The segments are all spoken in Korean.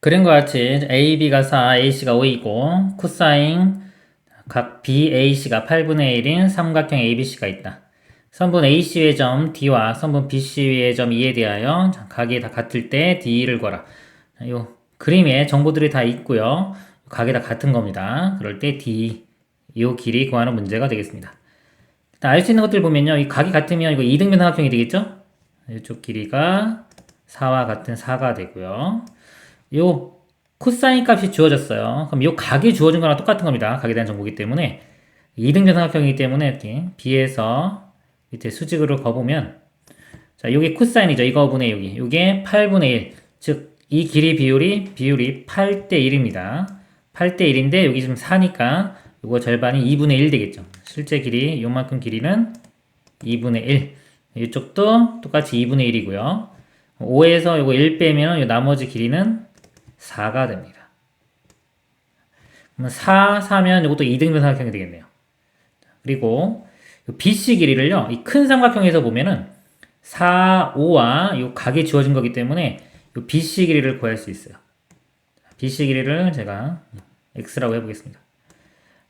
그림과 같이 AB가 4, AC가 5이고 코사인 각 BAC가 8분의 1인 삼각형 ABC가 있다. 선분 AC의 점 D와 선분 BC의 점 E에 대하여 자, 각이 다 같을 때 D를 구하라. 자, 요 그림에 정보들이 다 있고요. 각이 다 같은 겁니다. 그럴 때 D 요 길이 구하는 문제가 되겠습니다. 알 수 있는 것들 보면요. 이 각이 같으면 이거 이등변 삼각형이 되겠죠? 이쪽 길이가 4와 같은 4가 되고요. 요 코사인 값이 주어졌어요. 그럼 요 각이 주어진 거랑 똑같은 겁니다. 각에 대한 정보이기 때문에 이등변 삼각형이기 때문에 이렇게 B에서 밑에 수직으로 거보면 자, 요게 코사인이죠. 이거 분의 여기. 요게 8분의 1. 즉, 이 길이 비율이 비율이 8대 1입니다. 8대 1인데 여기 지금 4니까 요거 절반이 2분의 1 되겠죠. 실제 길이 요만큼 길이는 2분의 1. 이쪽도 똑같이 2분의 1이고요. 5에서 요거 1 빼면 요 나머지 길이는 4가 됩니다. 그러면 4, 4면 이것도 2등변 삼각형이 되겠네요. 그리고 BC 길이를요, 이 큰 삼각형에서 보면은 4, 5와 이 각이 주어진 거기 때문에 이 BC 길이를 구할 수 있어요. BC 길이를 제가 X라고 해보겠습니다.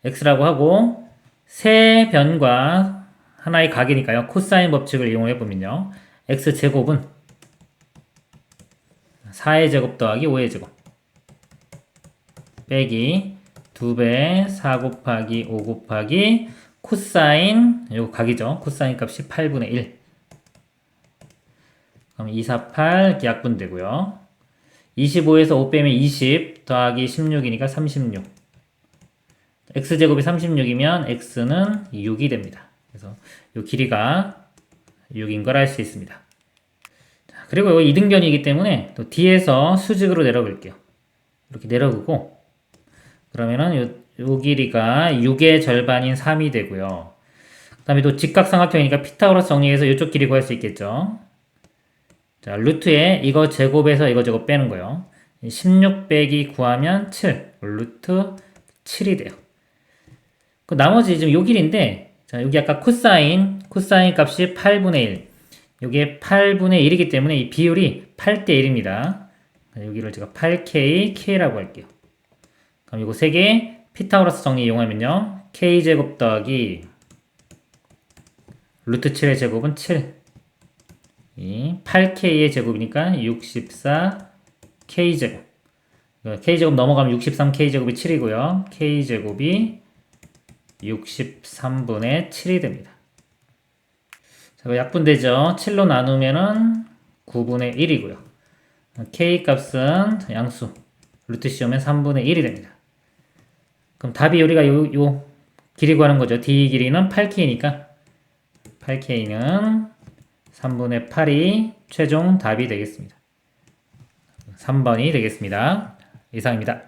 X라고 하고 세 변과 하나의 각이니까요. 코사인 법칙을 이용해 보면요. X 제곱은 4의 제곱 더하기 5의 제곱 빼기 2배 4 곱하기 5 곱하기 코사인 요거 각이죠. 코사인 값이 8분의 1 그럼 248 약분 되고요. 25에서 5 빼면 20 더하기 16이니까 36 x제곱이 36이면 x는 6이 됩니다. 그래서 이 길이가 6인 걸 알 수 있습니다. 그리고 이거 2등변이기 때문에 또 뒤에서 수직으로 내려볼게요. 이렇게 내려오고 그러면은 요, 요 길이가 6의 절반인 3이 되고요. 그 다음에 또 직각삼각형이니까 피타고라스 정리해서 이쪽 길이 구할 수 있겠죠. 자, 루트에 이거 제곱에서 이거 제곱 빼는 거요. 16 빼기 9하면 7, 루트 7이 돼요. 그 나머지 지금 요 길인데, 자, 여기 아까 코사인, 코사인 값이 8분의 1. 요게 8분의 1이기 때문에 이 비율이 8대 1입니다. 여기를 제가 8K, K라고 할게요. 그럼 이거 세 개 피타고라스 정리 이용하면요. K제곱 더하기 루트 7의 제곱은 7. 이 8K의 제곱이니까 64 K제곱. K제곱 넘어가면 63K제곱이 7이고요. K제곱이 63분의 7이 됩니다. 자, 약분되죠. 7로 나누면은 9분의 1이고요. K 값은 양수. 루트 씌우면 3분의 1이 됩니다. 그럼 답이 우리가 요, 요 길이 구하는 거죠. D 길이는 8K니까 8K는 3분의 8이 최종 답이 되겠습니다. 3번이 되겠습니다. 이상입니다.